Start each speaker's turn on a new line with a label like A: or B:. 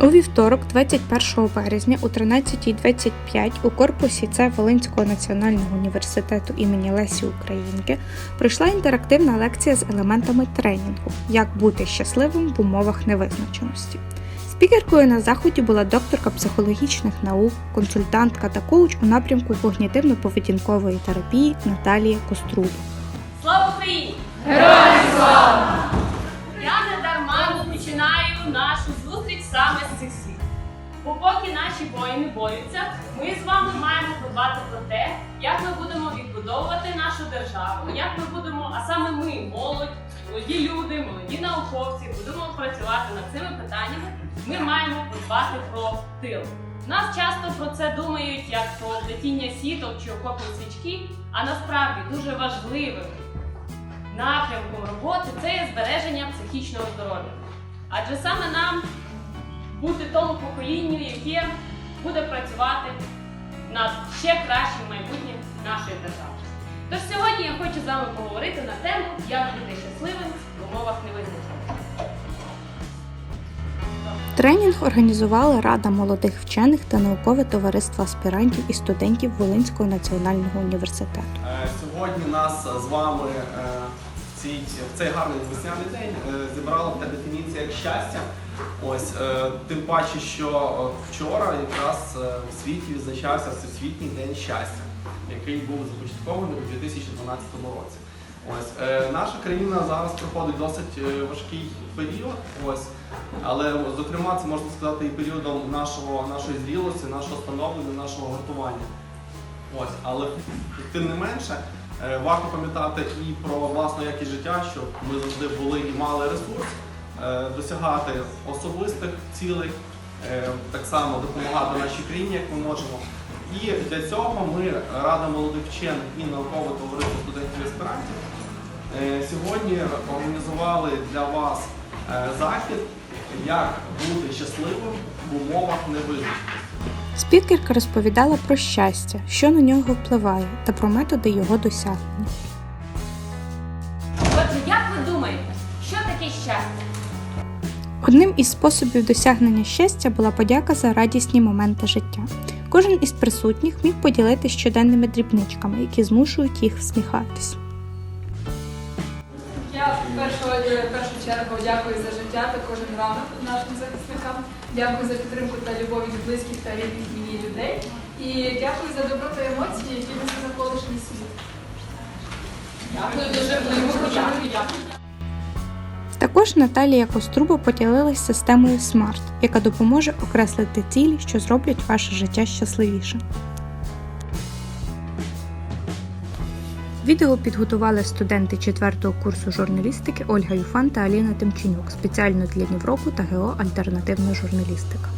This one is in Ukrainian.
A: У вівторок, 21 березня о 13.25 у корпусі Це Волинського національного університету імені Лесі Українки пройшла інтерактивна лекція з елементами тренінгу Як бути щасливим в умовах невизначеності. Спікеркою на заході була докторка психологічних наук, консультантка та коуч у напрямку когнітивно-поведінкової терапії Наталія Коструба.
B: Слава Україні! Героям Бо поки наші воїни борються, ми з вами маємо подбати про те, як ми будемо відбудовувати нашу державу, як ми будемо, а саме ми, молодь, молоді люди, молоді науковці, будемо працювати над цими питаннями. Ми маємо подбати про тил. Нас часто про це думають як про плетіння сіток чи окопні свічки, а насправді дуже важливим напрямком роботи це є збереження психічного здоров'я. Адже саме нам бути тому поколінню, яке буде працювати над ще кращим майбутнім нашої держави. Тож сьогодні я хочу з вами поговорити на тему, як бути щасливим в умовах невизначеності.
A: Тренінг організувала Рада молодих вчених та наукове товариство аспірантів і студентів Волинського національного університету.
C: Е, Сьогодні нас з вами е, в цей гарний весняний день е, зібрала така дефініція щастя. Ось е, тим паче, що вчора якраз е, в світі відзначався Всесвітній день щастя, який був започаткований у 2012 році. Ось е, наша країна зараз проходить досить е, важкий період. Ось, але зокрема це можна сказати і періодом нашого нашої зрілості, нашого становлення, нашого гуртування. Ось, але тим не менше, е, варто пам'ятати і про власну якість життя, щоб ми завжди були і мали ресурс е, досягати особистих цілей, е, так само допомагати нашій країні, як ми можемо. І для цього ми, Рада молодих вчених і наукове товариство студентів і аспірантів, е, сьогодні організували для вас е, захід, як бути щасливим в умовах невизначеності.
A: Спікерка розповідала про щастя, що на нього впливає, та про методи його досягнення.
B: Отже, як ви думаєте, що таке щастя?
A: Одним із способів досягнення щастя була подяка за радісні моменти життя. Кожен із присутніх міг поділитися щоденними дрібничками, які змушують їх всміхатись.
D: Я в першу, в першу чергу дякую за життя та кожен ранок нашим захисникам. Дякую за підтримку та любов від близьких та рідних мені людей. І дякую за добро та емоції, які несе навколишній світ. Дякую дуже
B: дякую.
A: Також Наталія Коструба поділилась системою SMART, яка допоможе окреслити цілі, що зроблять ваше життя щасливішим. Відео підготували студенти 4 курсу журналістики Ольга Юфан та Аліна Тимченюк спеціально для Нівроку та ГО Альтернативна журналістика.